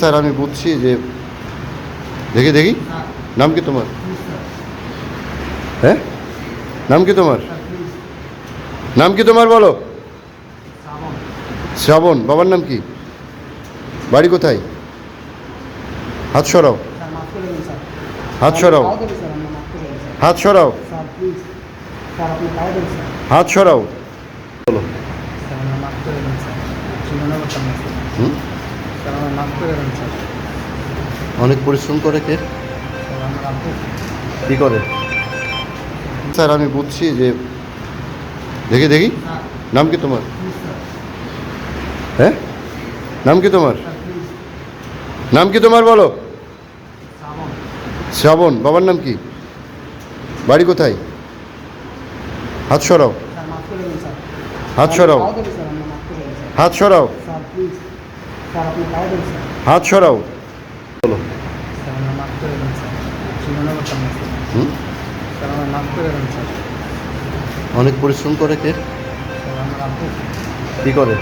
Sir, আমি বুঝছি যে দেখি দেখি। নাম কি তোমার? হ্যাঁ? নাম কি তোমার? নাম কি তোমার বলো? শ্রাবণ। বাবার নাম কি? বাড়ি কোথায়? হাত সরাও। হাত সরাও। হাত সরাও। হাত সরাও। বলো হুম? আমরা মাফ করে স্যার। অনেক পরিশ্রম করে কে? কী করে? স্যার আমি বুঝছি যে দেখি দেখি। নাম কি তোমার? হ্যাঁ? নাম কি তোমার? নাম কি তোমার বলো? শ্রাবণ। বাবার নাম কি? বাড়ি কোথায়? হাত সরাও। স্যার মাফ করে দিন স্যার। হাত সরাও। হাত সরাও। হাত সরাও। বলো অনেক পরিশ্রম করে কি? কী করে?